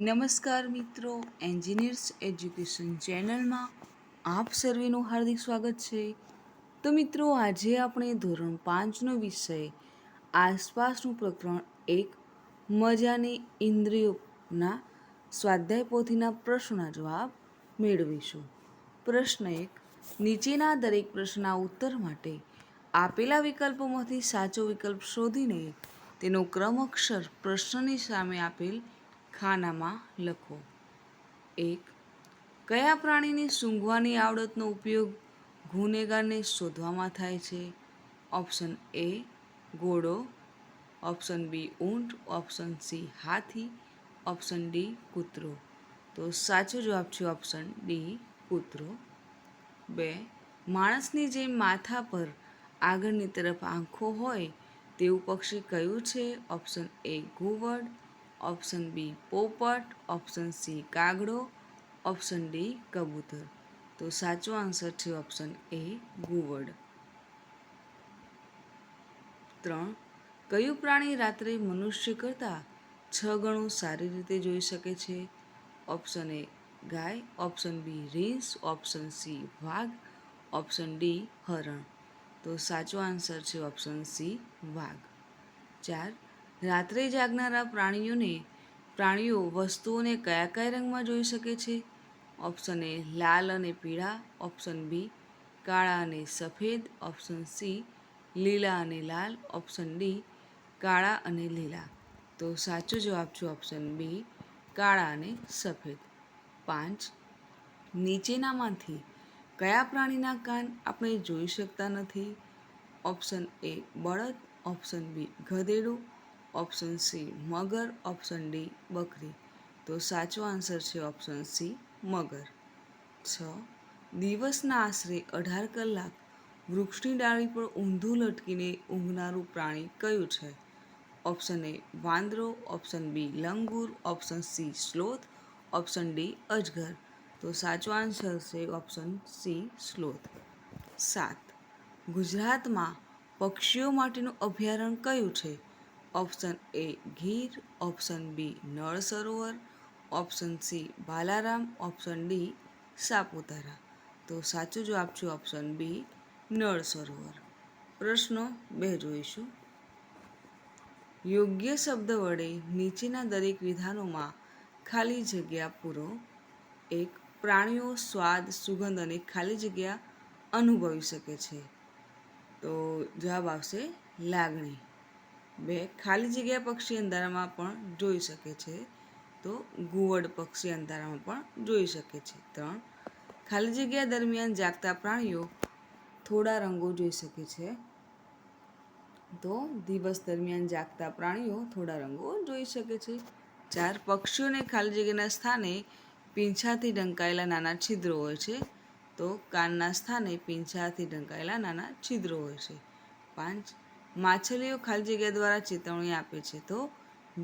નમસ્કાર મિત્રો engineers education ચેનલમાં આપ સર્વેનું હાર્દિક સ્વાગત છે. તો મિત્રો, આજે આપણે ધોરણ પાંચનો વિષય, આસપાસનું પ્રકરણ એક, મજાની ઇન્દ્રિયોના સ્વાધ્યાય પોથીના પ્રશ્નના જવાબ મેળવીશું. પ્રશ્ન એક, નીચેના દરેક પ્રશ્નના ઉત્તર માટે આપેલા વિકલ્પોમાંથી સાચો વિકલ્પ શોધીને તેનો ક્રમ અક્ષર પ્રશ્નની સામે આપેલ ખાનામાં લખો. એક, કયા પ્રાણીની સૂંઘવાની આવડતનો ઉપયોગ ગુનેગારને શોધવામાં થાય છે? ઓપ્શન એ, ઘોડો. ઓપ્શન બી, ઊંટ. ઓપ્શન સી, હાથી. ઓપ્શન ડી, કૂતરો. તો સાચો જવાબ છે ઓપ્શન ડી, કૂતરો. બે, માણસની જેમ માથા પર આગળની તરફ આંખો હોય તેવું પક્ષી કયું છે? ઓપ્શન એ, ઘુવડ. ઓપ્શન બી પોપટ, ઓપ્શન સી કાગડો, ઓપ્શન ડી કબૂતર. તો સાચો આન્સર છે ઓપ્શન એ ગુવડ. ત્રણ, કયું પ્રાણી રાત્રે મનુષ્ય કરતાં છ ગણું સારી રીતે જોઈ શકે છે? ઓપ્શન એ ગાય, ઓપ્શન બી રીંસ ઓપ્શન સી વાઘ, ઓપ્શન ડી હરણ. તો સાચો આન્સર છે ઓપ્શન સી વાઘ. ચાર રાત્રે જાગનારા પ્રાણીઓને પ્રાણીઓ વસ્તુઓને કયા કયા રંગમાં જોઈ શકે છે? ઓપ્શન એ લાલ અને પીળા, ઓપ્શન બી કાળા અને સફેદ, ઓપ્શન સી લીલા અને લાલ, ઓપ્શન ડી કાળા અને લીલા. તો સાચો જવાબ છે ઓપ્શન બી કાળા અને સફેદ. પાંચ, નીચેનામાંથી કયા પ્રાણીના કાન આપણે જોઈ શકતા નથી? ઓપ્શન એ બળદ, ઓપ્શન બી ગધેડું ઓપ્શન સી મગર, ઓપ્શન ડી બકરી. તો સાચો આન્સર છે ઓપ્શન સી મગર. છ. દિવસના આશરે અઢાર કલાક વૃક્ષની ડાળી પર ઊંધું લટકીને ઊંઘનારું પ્રાણી કયું છે? ઓપ્શન એ વાંદરો, option B langur, option C sloth, option D અજગર. તો સાચો આન્સર છે ઓપ્શન સી સ્લોથ. સાત. ગુજરાતમાં પક્ષીઓ માટેનું અભયારણ્ય કયું છે? Option A Gir, option B Nal Sarovar, option C Balaram, option D Saputara. તો સાચો જવાબ છે ઓપ્શન બી નળ સરોવર. પ્રશ્નો બે જોઈશું. યોગ્ય શબ્દ વડે નીચેના દરેક વિધાનોમાં ખાલી જગ્યા પૂરો. એક, પ્રાણીઓ સ્વાદ, સુગંધ અને ખાલી જગ્યા અનુભવી શકે છે. તો જવાબ આવશે લાગણી. બે ખાલી જગ્યા પક્ષી અંધારામાં પણ જોઈ શકે છે. તો ઘુવડ પક્ષી અંધારામાં પણ જોઈ શકે છે. ત્રણ, ખાલી જગ્યા દરમિયાન જાગતા પ્રાણીઓ થોડા રંગો જોઈ શકે છે. તો દિવસ દરમિયાન જાગતા પ્રાણીઓ થોડા રંગો જોઈ શકે છે. ચાર, પક્ષીઓને ખાલી જગ્યાના સ્થાને પીંછાથી ઢંકાયેલા નાના છિદ્રો હોય છે. તો કાનના સ્થાને પીંછાથી ઢંકાયેલા નાના છિદ્રો હોય છે. પાંચ માછલીઓ ખાલી જગ્યા દ્વારા ચેતવણી આપે છે તો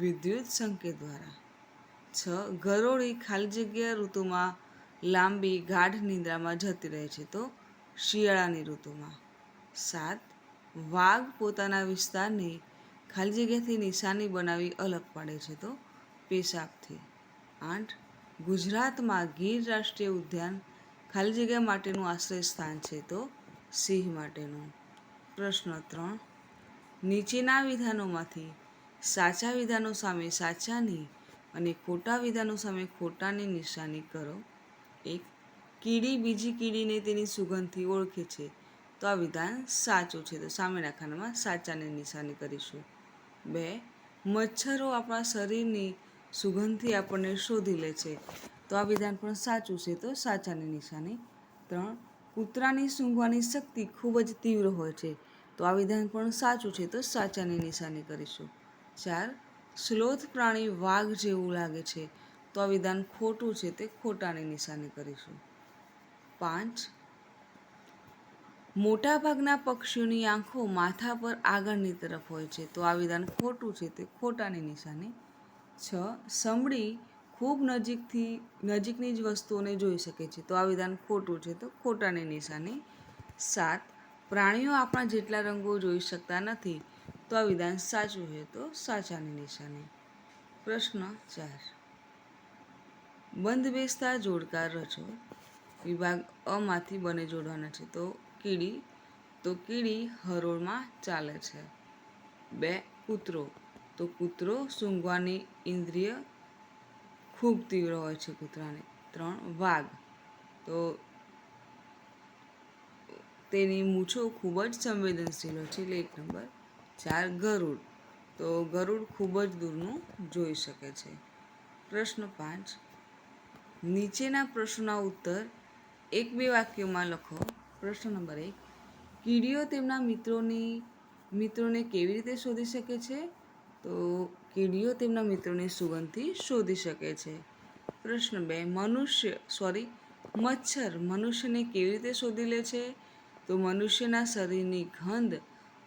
વિદ્યુત સંકેત દ્વારા. છ, ગરોળી ખાલી જગ્યા ઋતુમાં લાંબી ગાઢ નિંદ્રામાં જતી રહે છે તો શિયાળાની ઋતુમાં. સાત, વાઘ પોતાના વિસ્તારને ખાલી જગ્યાથી નિશાની બનાવી અલગ પાડે છે તો પેશાબથી. આઠ, ગુજરાતમાં ગીર રાષ્ટ્રીય ઉદ્યાન ખાલી જગ્યા માટેનું આશ્રય સ્થાન છે તો સિંહ માટેનું. પ્રશ્ન ત્રણ નીચેના વિધાનોમાંથી, સાચા વિધાનો સામે સાચાની અને ખોટા વિધાનો સામે ખોટાની નિશાની કરો. એક, કીડી બીજી કીડીને તેની સુગંધથી ઓળખે છે. તો આ વિધાન સાચું છે. તો સામેના ખાનામાં સાચાની નિશાની કરીશું. બે, મચ્છરો આપણા શરીરની સુગંધથી આપણને શોધી લે છે. તો આ વિધાન પણ સાચું છે. તો સાચાની નિશાની. ત્રણ, કૂતરાની સૂંઘવાની શક્તિ ખૂબ જ તીવ્ર હોય છે. તો આ વિધાન પણ સાચું છે. તો સાચાની નિશાની કરીશું. ચાર સ્લોથ પ્રાણી વાઘ જેવું લાગે છે. તો આ વિધાન ખોટું છે તે ખોટાની નિશાની કરીશું. પાંચ, મોટાભાગના પક્ષીઓની આંખો માથા પર આગળની તરફ હોય છે. તો આ વિધાન ખોટું છે તે ખોટાની નિશાની. છ સમડી ખૂબ નજીકથી, નજીકની જ વસ્તુઓને જોઈ શકે છે. તો આ વિધાન ખોટું છે તો ખોટાની નિશાની. સાત પ્રાણીઓ આપણા જેટલા રંગો જોઈ શકતા નથી, તો આ વિધાન સાચું હોય તો સાચાની નિશાની. પ્રશ્ન ચાર. બંધ બેસતા જોડકાર રચો. વિભાગ અમાંથી બને જોડવાના છે, તો કીડી તો કીડી હરોળમાં ચાલે છે. બે, કૂતરો. તો કૂતરો સૂંઘવાની ઇન્દ્રિય ખૂબ તીવ્ર હોય છે કૂતરાને. ત્રણ, વાઘ. તો તેની મૂછો ખૂબ જ સંવેદનશીલ હોય છે. એટલે એક નંબર, ચાર ગરુડ. તો ગરુડ ખૂબ જ દૂરનું જોઈ શકે છે. પ્રશ્ન પાંચ, નીચેના પ્રશ્નોના ઉત્તર એક બે વાક્યોમાં લખો. પ્રશ્ન નંબર એક, કીડીઓ તેમના મિત્રોની, મિત્રોને કેવી રીતે શોધી શકે છે? તો કીડીઓ તેમના મિત્રોને સુગંધથી શોધી શકે છે. પ્રશ્ન બે, મનુષ્ય સોરી મચ્છર મનુષ્યને કેવી રીતે શોધી લે છે? તો મનુષ્યના શરીરની ગંધ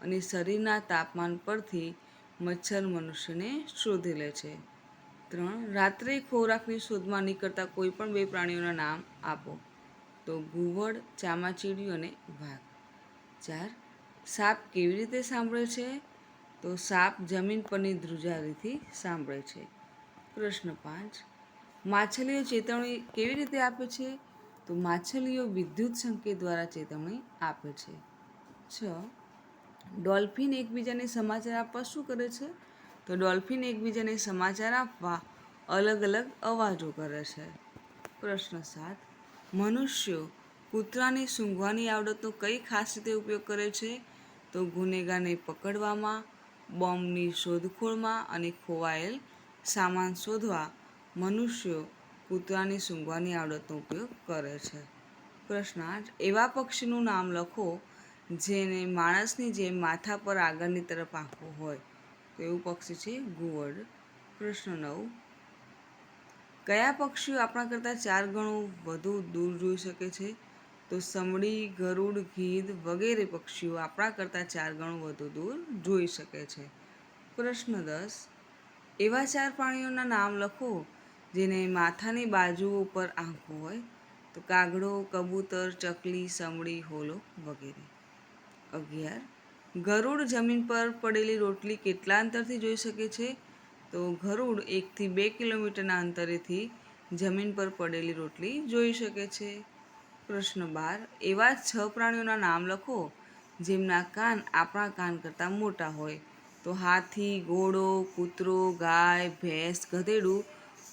અને શરીરના તાપમાન પરથી મચ્છર મનુષ્યને શોધી લે છે. ત્રણ, રાત્રે ખોરાકની શોધમાં નીકળતા કોઈ પણ બે પ્રાણીઓના નામ આપો. તો ઘુવડ ચામાચીડિયું અને વાઘ. ચાર, સાપ કેવી રીતે સાંભળે છે? તો સાપ જમીન પરની ધ્રુજારીથી સાંભળે છે. પ્રશ્ન પાંચ, માછલીઓ ચેતવણી કેવી રીતે આપે છે? તો માછલીઓ વિદ્યુત સંકેત દ્વારા ચેતવણી આપે છે. છ. ડોલ્ફિન એકબીજાને સમાચાર આપવા શું કરે છે? તો ડોલ્ફિન એકબીજાને સમાચાર આપવા અલગ અલગ અવાજો કરે છે. પ્રશ્ન સાત. મનુષ્યો કૂતરાની સૂંઘવાની આવડતનો કઈ ખાસ રીતે ઉપયોગ કરે છે? તો ગુનેગારને પકડવામાં, બોમ્બની શોધખોળમાં અને ખોવાયેલ સામાન શોધવા મનુષ્યો કૂતરાની સૂંઘવાની આવડતનો ઉપયોગ કરે છે. પ્રશ્ન આઠ. એવા પક્ષીનું નામ લખો જેને માણસની જેમ માથા પર આગળની તરફ આંખો હોય. તો એવું પક્ષી છે ઘુવડ પ્રશ્ન નવ. કયા પક્ષીઓ આપણા કરતાં ચાર ગણું વધુ દૂર જોઈ શકે છે? તો સમડી, ગરુડ, ગીધ વગેરે પક્ષીઓ આપણા કરતાં ચાર ગણું વધુ દૂર જોઈ શકે છે. પ્રશ્ન દસ. એવા ચાર પ્રાણીઓના નામ લખો જેને માથાની બાજુઓ પર આંખો હોય, તો કાગડો, કબૂતર, ચકલી, સમડી, હોલો વગેરે. અગિયાર, ગરુડ જમીન પર પડેલી રોટલી કેટલા અંતરથી જોઈ શકે છે? તો ગરુડ એકથી બે કિલોમીટરના અંતરેથી જમીન પર પડેલી રોટલી જોઈ શકે છે. પ્રશ્ન બાર, એવા છ પ્રાણીઓના નામ લખો જેમના કાન આપણા કાન કરતાં મોટા હોય. તો હાથી, ઘોડો, કૂતરો, ગાય, ભેંસ, ગધેડું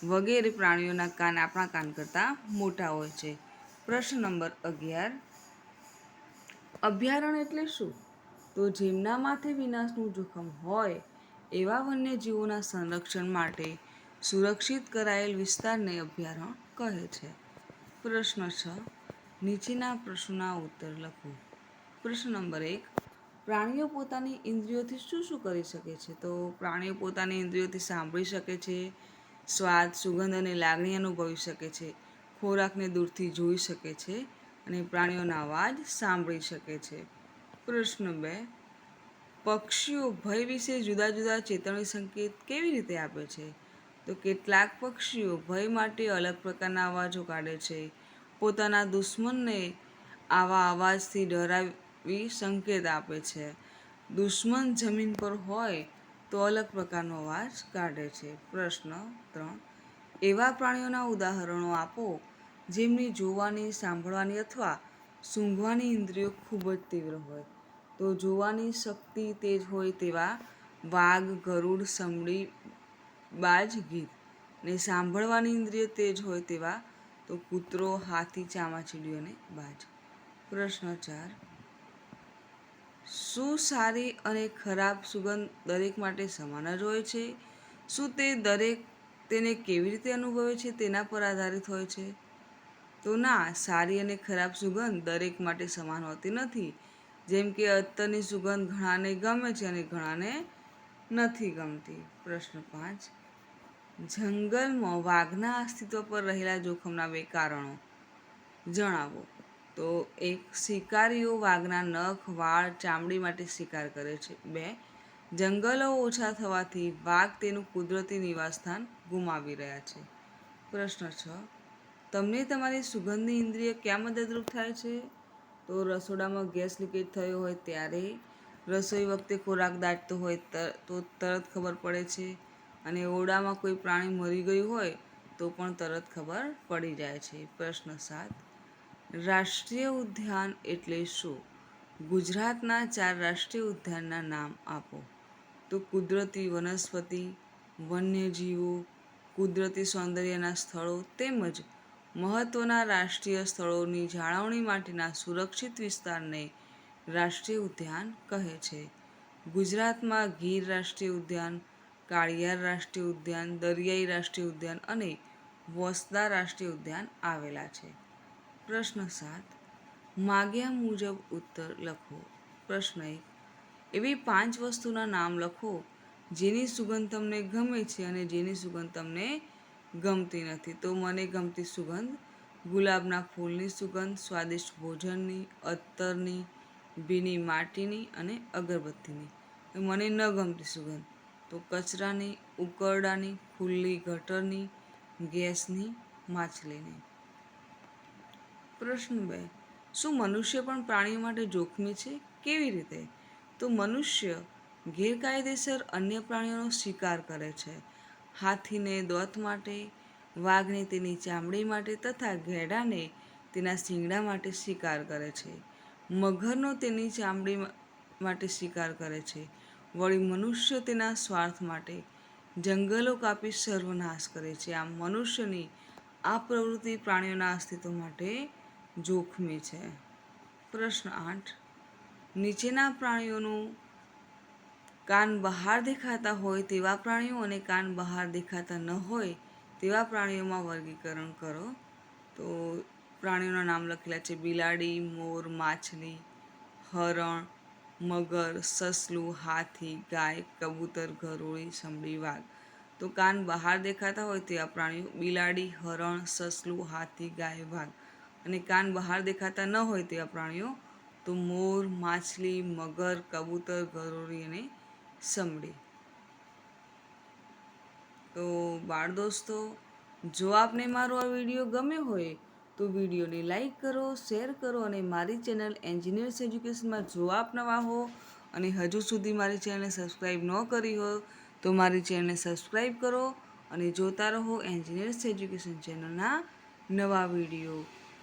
વગેરે પ્રાણીઓના કાન આપણા કાન કરતાં મોટા હોય છે. પ્રશ્ન નંબર અગિયાર. અભયારણ્ય એટલે શું? તો જેમના માથે વિનાશનું જોખમ હોય, એવા વન્યજીવોના સંરક્ષણ માટે સુરક્ષિત કરાયેલ વિસ્તારને અભયારણ્ય કહે છે. પ્રશ્ન છ. નીચેના પ્રશ્નોના ઉત્તર લખો. પ્રશ્ન નંબર એક. પ્રાણીઓ પોતાની ઇન્દ્રિયોથી શું શું કરી શકે છે? તો પ્રાણીઓ પોતાની ઇન્દ્રિયોથી સાંભળી શકે છે સ્વાદ, સુગંધ અને લાગણી અનુભવી શકે છે. ખોરાકને દૂરથી જોઈ શકે છે અને પ્રાણીઓના અવાજ સાંભળી શકે છે. પ્રશ્ન બે, પક્ષીઓ ભય વિશે જુદા જુદા ચેતવણી સંકેત કેવી રીતે આપે છે? તો કેટલાક પક્ષીઓ ભય માટે અલગ પ્રકારના અવાજો કાઢે છે. પોતાના દુશ્મનને આવા અવાજથી ડરાવી સંકેત આપે છે. દુશ્મન જમીન પર હોય તો અલગ પ્રકારનો અવાજ કાઢે છે. પ્રશ્ન ત્રણ. એવા પ્રાણીઓના ઉદાહરણો આપો, જેમની જોવાની, સાંભળવાની અથવા સૂંઘવાની ઇન્દ્રિયો ખૂબ જ તીવ્ર હોય. તો જોવાની શક્તિ તેજ હોય તેવા વાઘ, ગરુડ, સમડી, બાજ ગીધ ને સાંભળવાની ઇન્દ્રિય તેજ હોય તેવા તો કૂતરો, હાથી ચામાચીડીઓને બાજ. પ્રશ્ન ચાર. શું સારી અને ખરાબ સુગંધ દરેક માટે સમાન જ હોય છે? શું તે દરેક તેને કેવી રીતે અનુભવે છે તેના પર આધારિત હોય છે? તો ના, સારી અને ખરાબ સુગંધ દરેક માટે સમાન હોતી નથી. જેમ કે, અત્તરની સુગંધ ઘણાને ગમે છે અને ઘણાને નથી ગમતી. પ્રશ્ન પાંચ. જંગલમાં વાઘના અસ્તિત્વ પર રહેલા જોખમના બે કારણો જણાવો. તો એક શિકારીઓ વાઘના નખ, વાળ, ચામડી માટે શિકાર કરે છે. બે, જંગલો ઓછા થવાથી વાઘ તેનું કુદરતી નિવાસસ્થાન ગુમાવી રહ્યા છે. પ્રશ્ન છ, તમને તમારી સુગંધની ઇન્દ્રિય ક્યાં મદદરૂપ થાય છે? તો રસોડામાં ગેસ લીકેજ થયો હોય ત્યારે, રસોઈ વખતે ખોરાક દાટતો હોય તો તરત ખબર પડે છે. અને ઓરડામાં કોઈ પ્રાણી મરી ગયું હોય તો પણ તરત ખબર પડી જાય છે. પ્રશ્ન સાત રાષ્ટ્રીય ઉદ્યાન એટલે શું? ગુજરાતના ચાર રાષ્ટ્રીય ઉદ્યાનના નામ આપો. તો કુદરતી વનસ્પતિ, વન્યજીવો, કુદરતી સૌંદર્યના સ્થળો તેમજ મહત્ત્વના રાષ્ટ્રીય સ્થળોની જાળવણી માટેના સુરક્ષિત વિસ્તારને રાષ્ટ્રીય ઉદ્યાન કહે છે. ગુજરાતમાં ગીર રાષ્ટ્રીય ઉદ્યાન, કાળિયાર રાષ્ટ્રીય ઉદ્યાન, દરિયાઈ રાષ્ટ્રીય ઉદ્યાન અને વસદા રાષ્ટ્રીય ઉદ્યાન આવેલા છે. પ્રશ્ન સાત. માગ્યા મુજબ ઉત્તર લખો. પ્રશ્ન એક. એવી પાંચ વસ્તુના નામ લખો જેની સુગંધ તમને ગમે છે અને જેની સુગંધ તમને ગમતી નથી. તો મને ગમતી સુગંધ ગુલાબના ફૂલની સુગંધ, સ્વાદિષ્ટ ભોજનની અત્તરની ભીની માટીની અને અગરબત્તીની. મને ન ગમતી સુગંધ. તો કચરાની, ઉકરડાની, ખુલ્લી ગટરની, ગેસની, માછલીની. પ્રશ્ન બે શું મનુષ્ય પણ પ્રાણીઓ માટે જોખમી છે? કેવી રીતે? તો મનુષ્ય ગેરકાયદેસર અન્ય પ્રાણીઓનો શિકાર કરે છે. હાથીને દોત માટે, વાઘને તેની ચામડી માટે તથા ઘેડાને તેના શિંગડા માટે શિકાર કરે છે. મગરનો તેની ચામડી માટે શિકાર કરે છે. વળી મનુષ્ય તેના સ્વાર્થ માટે જંગલો કાપી સર્વનાશ કરે છે. આમ મનુષ્યની આ પ્રવૃત્તિ પ્રાણીઓના અસ્તિત્વ માટે જોખમી છે. પ્રશ્ન આઠ. નીચેના પ્રાણીઓનું કાન બહાર દેખાતા હોય તેવા પ્રાણીઓ અને કાન બહાર દેખાતા ન હોય તેવા પ્રાણીઓમાં વર્ગીકરણ કરો. તો પ્રાણીઓના નામ લખેલા છે. બિલાડી, મોર, માછલી, હરણ, મગર, સસલું, હાથી, ગાય, કબૂતર, ઘરોળી, સંભળી વાઘ. તો કાન બહાર દેખાતા હોય તેવા પ્રાણીઓ બિલાડી, હરણ, સસલું, હાથી, ગાય, વાઘ. અને કાન બહાર દેખાતા ન હોય તેવા પ્રાણીઓ, તો મોર, માછલી, મગર, કબૂતર ગરોળી અને સમડી. તો બાળ દોસ્તો, જો આપને મારો આ વીડિયો ગમ્યો હોય, તો વિડીયોને લાઈક કરો, શેર કરો અને મારી ચેનલ એન્જિનિયર્સ એજ્યુકેશનમાં જો આપ નવા હો અને હજુ સુધી મારી ચેનલને સબસ્ક્રાઈબ ન કરી હોય તો મારી ચેનલને સબસ્ક્રાઈબ કરો અને જોતા રહો એન્જિનિયર્સ એજ્યુકેશન ચેનલના નવા વીડિયો.